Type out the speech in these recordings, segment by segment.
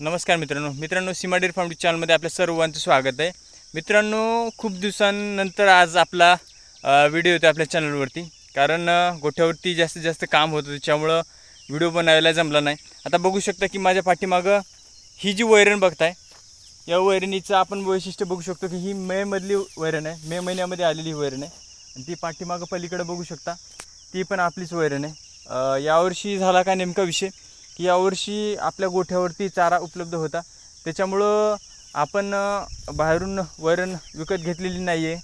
नमस्कार मित्रांनो. मित्रांनो सीमा डेअर फार्म चॅनलमध्ये आपल्या सर्वांचं स्वागत आहे. मित्रांनो खूप दिवसांनंतर आज आपला व्हिडिओ येतो आपल्या चॅनलवरती. कारण गोठ्यावरती जास्तीत जास्त काम होतं त्याच्यामुळं व्हिडिओ बनवायला जमला नाही. आता बघू शकता की माझ्या पाठीमागं ही जी वैरण बघताय या वैरणीचं आपण वैशिष्ट्य बघू शकतो की ही मेमधली वैरण आहे. मे महिन्यामध्ये आलेली वैरण आहे. आणि ती पाठीमागं पलीकडे बघू शकता ती पण आपलीच वैरण आहे. यावर्षी झाला का नेमका विषय? की यावर्षी आपल्या गोठ्यावरती चारा उपलब्ध होता. त्याच्यामुळं आपण बाहेरून वैरण विकत घेतलेली नाही आहे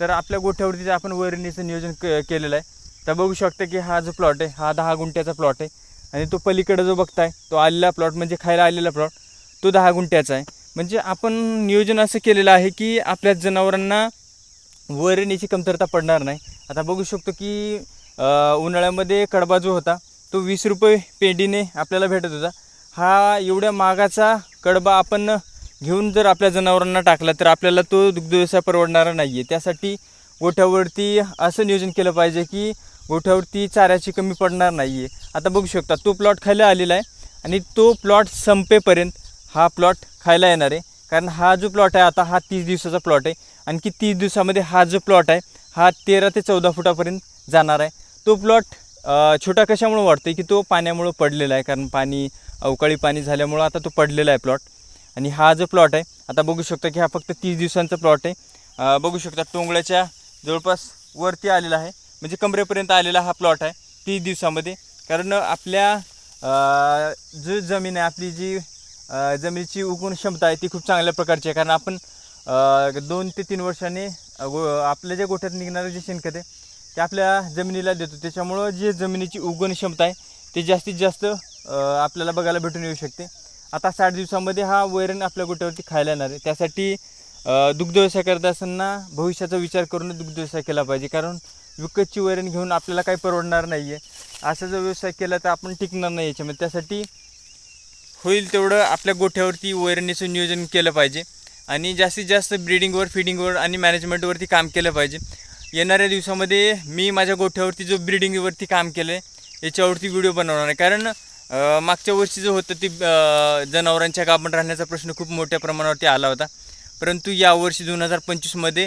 तर आपल्या गोठ्यावरती आपण वैरणीचं नियोजन क केलेलं आहे तर बघू शकता की हा जो प्लॉट आहे हा दहा गुंठ्याचा प्लॉट आहे. आणि तो पलीकडे जो बघताय तो आलेला प्लॉट म्हणजे खायला आलेला प्लॉट तो दहा गुंठ्याचा आहे. म्हणजे आपण नियोजन असं केलेलं आहे की आपल्या जनावरांना वैरणीची कमतरता पडणार नाही. आता बघू शकतो की उन्हाळ्यामध्ये कडबा जो होता तो वीस रुपये पेंडीने आपल्याला भेटत होता. हा एवढ्या मागाचा कडबा आपण घेऊन जर आपल्या जनावरांना टाकला तर आपल्याला तो दुग्ध व्यवसाय परवडणारा नाही आहे त्यासाठी गोठ्यावरती असं नियोजन केलं पाहिजे की गोठ्यावरती चाऱ्याची कमी पडणार नाही आहे आता बघू शकता तो प्लॉट खायला आलेला आहे आणि तो प्लॉट संपेपर्यंत हा प्लॉट खायला येणार आहे. कारण हा जो प्लॉट आहे आता हा तीस दिवसाचा प्लॉट आहे. आणखी तीस दिवसामध्ये हा जो प्लॉट आहे हा तेरा ते चौदा फुटापर्यंत जाणार आहे. तो प्लॉट छोटा कशामुळं वाटतो की तो पाण्यामुळं पडलेला आहे? कारण पाणी अवकाळी पाणी झाल्यामुळं आता तो पडलेला आहे प्लॉट आणि हा जो प्लॉट आहे आता बघू शकता की हा फक्त तीस दिवसांचा प्लॉट आहे. बघू शकता टोंगळ्याच्या जवळपास वरती आलेला आहे. म्हणजे कमरेपर्यंत आलेला हा प्लॉट आहे तीस दिवसामध्ये. कारण आपल्या जो जमीन आहे आपली जी जमिनीची उगवण क्षमता आहे ती खूप चांगल्या प्रकारची आहे. कारण आपण दोन ते तीन वर्षांनी आपल्या ज्या गोठ्यात निघणारं जे शेणखत आहे ते आपल्या जमिनीला देतो. त्याच्यामुळं जे जमिनीची उगवण क्षमता आहे ते जास्तीत जास्त आपल्याला बघायला भेटून येऊ शकते. आता साठ दिवसामध्ये हा वैरण आपल्या गोठ्यावरती खायला येणार आहे. त्यासाठी दुग्धव्यवसाय दुग्ध व्यवसाय करत असताना भविष्याचा विचार करून दुग्ध व्यवसाय केला पाहिजे. कारण विकतची वैरण घेऊन आपल्याला काही परवडणार नाही आहे असा जर व्यवसाय केला तर आपण टिकणार नाही याच्यामध्ये. त्यासाठी होईल तेवढं आपल्या गोठ्यावरती वैरणीचं नियोजन केलं पाहिजे. आणि जास्तीत जास्त ब्रीडिंगवर फिडिंगवर आणि मॅनेजमेंटवरती काम केलं पाहिजे. येणाऱ्या दिवसामध्ये मी माझ्या गोठ्यावरती जो ब्रिडिंगवरती काम केलं आहे याच्यावरती व्हिडिओ बनवणार आहे. कारण मागच्या वर्षी जो होतं ती जनावरांच्या गाभण राहण्याचा प्रश्न खूप मोठ्या प्रमाणावरती आला होता. परंतु यावर्षी दोन हजार पंचवीसमध्ये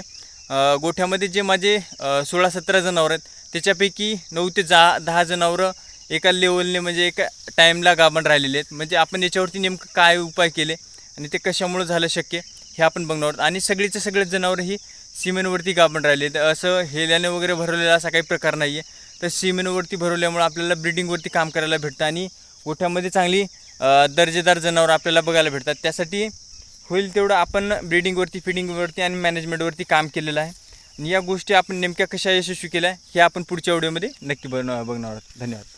गोठ्यामध्ये जे माझे सोळा सतरा जनावरं आहेत त्याच्यापैकी नऊ ते जा दहा जनावरं एका लेवलने म्हणजे एका टाईमला गाभण राहिलेले आहेत. म्हणजे आपण याच्यावरती नेमकं काय उपाय केले आणि ते कशामुळं झालं शक्य हे आपण बघणार आहोत. आणि सगळीचे सगळे जनावरं ही सिमेंटवरती गाभण राहिले. तर असं हेल्याने वगैरे भरवलेला असा काही प्रकार नाही आहे तर सिमेंटवरती भरवल्यामुळं आपल्याला ब्रिडिंगवरती काम करायला भेटतं आणि गोठ्यामध्ये चांगली दर्जेदार जनावरं आपल्याला बघायला भेटतात. त्यासाठी होईल तेवढं आपण ब्रीडिंगवरती फिडिंगवरती आणि मॅनेजमेंटवरती काम केलेलं आहे. आणि या गोष्टी आपण नेमक्या कशा यशस्वी केल्या हे आपण पुढच्या व्हिडिओमध्ये नक्की बन बघणार आहोत. धन्यवाद.